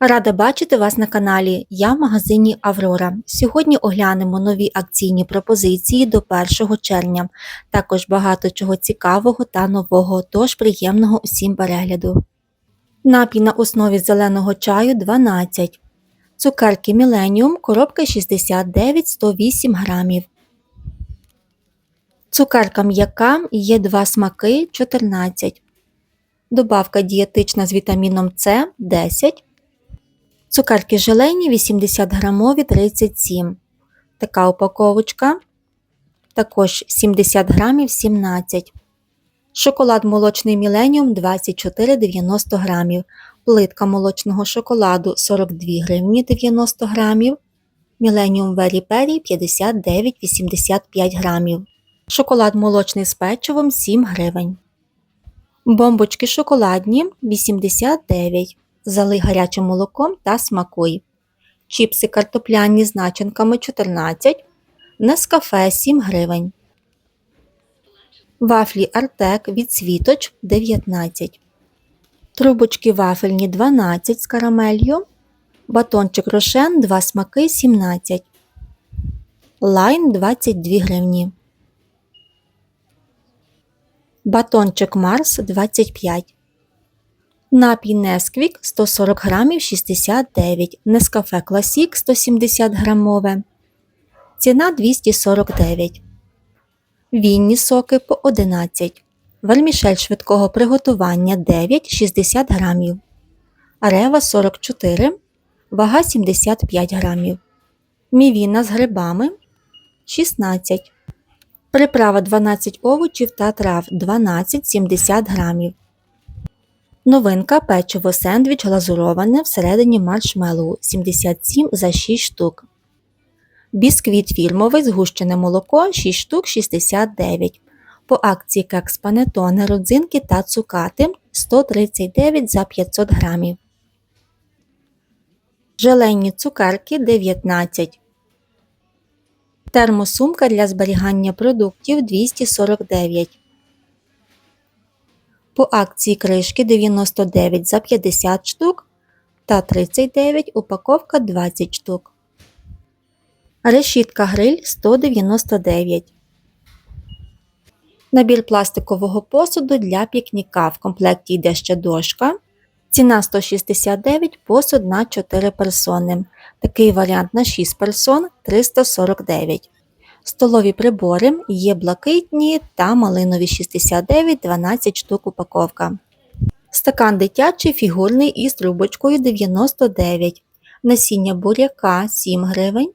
Рада бачити вас на каналі. Я в магазині Аврора. Сьогодні оглянемо нові акційні пропозиції до 1 червня. Також багато чого цікавого та нового, тож приємного усім перегляду. Напій на основі зеленого чаю 12. Цукерки Millennium, коробка 69 108 грамів. Цукерка м'яка є два смаки 14. Добавка дієтична з вітаміном С 10. Цукерки желейні 80 грамові 37. Така упаковочка. Також 70 грамів 17. Шоколад молочний Міленіум 24,90 грамів. Плитка молочного шоколаду 42 гривні 90 грамів. Міленіум Вері Пері 59,85 грамів. Шоколад молочний з печивом 7 гривень. Бомбочки шоколадні 89 Залий гарячим молоком та смакуй. Чіпси картопляні з начинками 14 Нескафе 7 гривень. Вафлі Артек від світоч 19 Трубочки вафельні 12 з карамелью. Батончик рошен 2 смаки 17 Лайн 22 гривні. Батончик Марс 25 Напій Несквік 140 грамів 69, Нескафе Класік 170 грамове. Ціна 249. Вінні соки по 11. Вермішель швидкого приготування 9 60 грамів. Рева 44. Вага 75 грамів. Мівіна з грибами 16. Приправа 12 овочів та трав 12 70 грамів. Новинка печиво сендвіч глазуроване всередині маршмеллоу 77 за 6 штук. Бісквіт фірмовий згущене молоко 6 штук 69. По акції кекс панетоне, родзинки та цукати 139 за 500 грамів. Желейні цукерки 19. Термосумка для зберігання продуктів 249. По акції кришки 99 за 50 штук та 39 упаковка 20 штук. Решітка гриль 199. Набір пластикового посуду для пікніка. В комплекті йде ще дошка. Ціна 169 посуд на 4 персони. Такий варіант на 6 персон 349. Столові прибори є блакитні та малинові 69 12 штук упаковка. Стакан дитячий фігурний із трубочкою 99. Насіння буряка 7 гривень.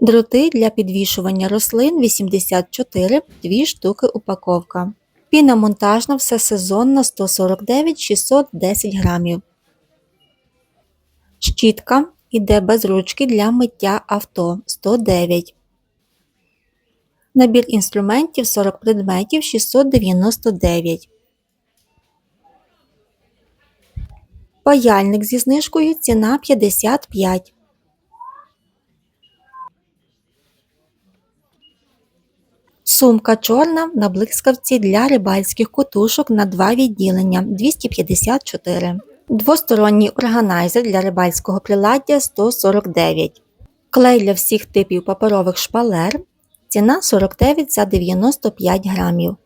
Дроти для підвішування рослин 84 2 штуки упаковка. Піна монтажна всесезонна 149 610 грамів. Щітка Іде без ручки для миття авто 109. Набір інструментів 40 предметів 699. Паяльник зі знижкою ціна 55. Сумка чорна на блискавці для рибальських котушок на два відділення 254. Двосторонній органайзер для рибальського приладдя 149. Клей для всіх типів паперових шпалер. Ціна 49 за 95 грамів.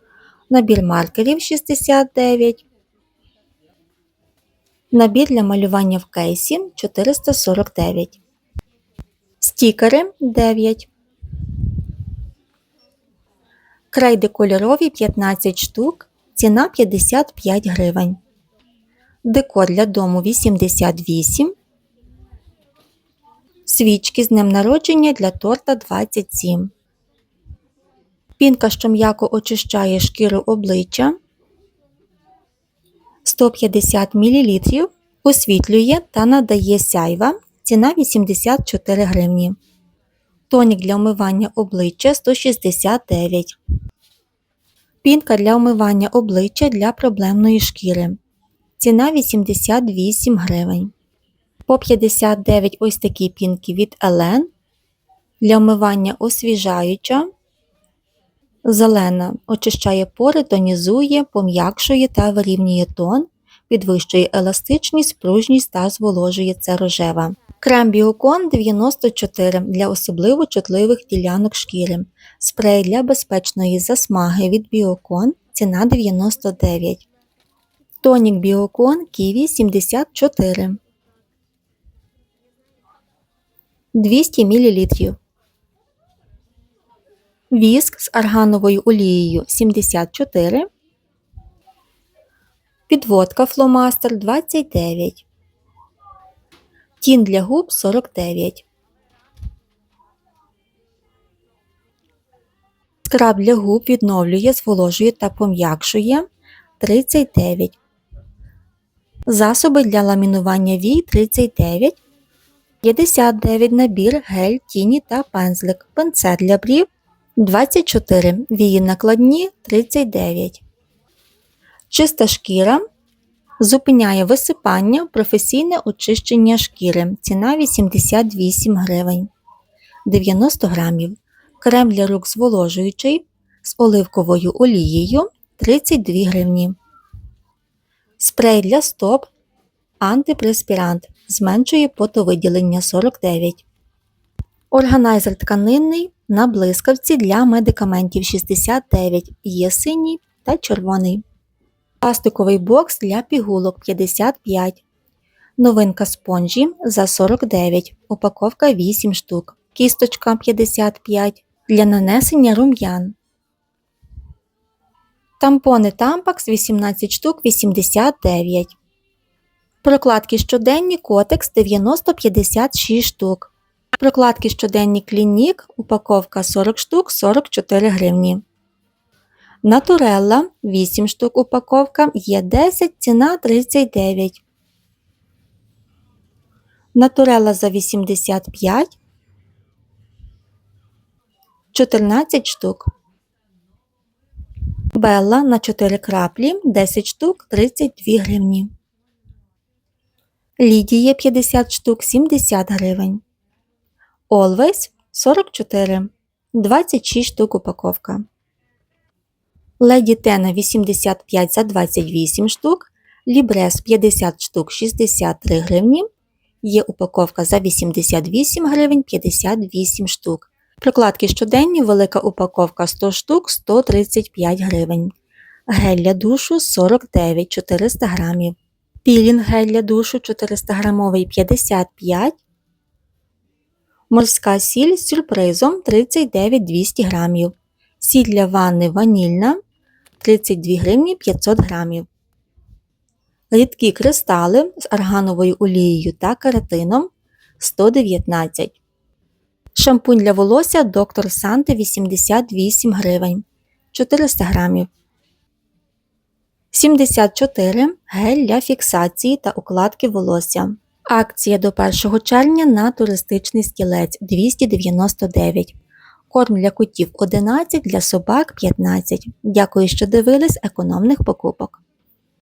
Набір маркерів 69. Набір для малювання в кейсі 449. Стікери 9. Крейди кольорові 15 штук. Ціна 55 гривень. Декор для дому 88. Свічки з днем народження для торта 27. Пінка, що м'яко очищає шкіру обличчя 150 мл. Освітлює та надає сяйва. Ціна 84 гривні. Тонік для омивання обличчя 169. Пінка для омивання обличчя для проблемної шкіри. Ціна 88 гривень. По 59 ось такі пінки від Елен. Для вмивання освіжаюча. Зелена очищає пори, тонізує, пом'якшує та вирівнює тон. підвищує еластичність, пружність та зволожує це рожева. Крем Біокон 94 для особливо чутливих ділянок шкіри. Спрей для безпечної засмаги від Біокон ціна 99. Тонік Біокон Ківі 74. 200 мл. Віск з аргановою олією 74. Підводка фломастер 29. Тін для губ 49. Скраб для губ відновлює, зволожує та пом'якшує 39. Засоби для ламінування вій 39. 59 набір гель, тіні та пензлик. Пенцет для брів 24. Вії накладні 39. Чиста шкіра зупиняє висипання, професійне очищення шкіри. Ціна 88 гривень. 90 грамів. Крем для рук зволожуючий з оливковою олією 32 гривні. Спрей для стоп антипреспірант зменшує потовиділення 49. Органайзер тканинний на блискавці для медикаментів 69 є синій та червоний. Пластиковий бокс для пігулок 55. Новинка спонжі за 49. Упаковка 8 штук. Кісточка 55 для нанесення рум'ян. Тампони Tampax 18 штук 89. Прокладки щоденні Котекс 90-56 штук. Прокладки щоденні Клінік упаковка 40 штук 44 гривні. Натурелла 8 штук упаковка є 10 ціна 39. Натурелла за 85 14 штук. Белла на 4 краплі 10 штук 32 гривні. Лідія 50 штук 70 гривень. Always 44 26 штук упаковка. Леді Тена 85 за 28 штук. Лібрес 50 штук 63 гривні. Є упаковка за 88 гривень 58 штук. Прокладки щоденні велика упаковка 100 штук 135 гривень. Гель для душу 49 400 грамів. Пілінг гель для душу 400 грамовий 55. Морська сіль з сюрпризом 39 200 грамів. Сіль для ванни ванільна 32 гривні 500 грамів. Рідкі кристали з аргановою олією та кератином 119 Шампунь для волосся доктор Санте 88 гривень 400 грамів. 74 гель для фіксації та укладки волосся. Акція до 1 червня на туристичний стілець 299. Корм для котів 11, для собак 15. Дякую, що дивились економних покупок.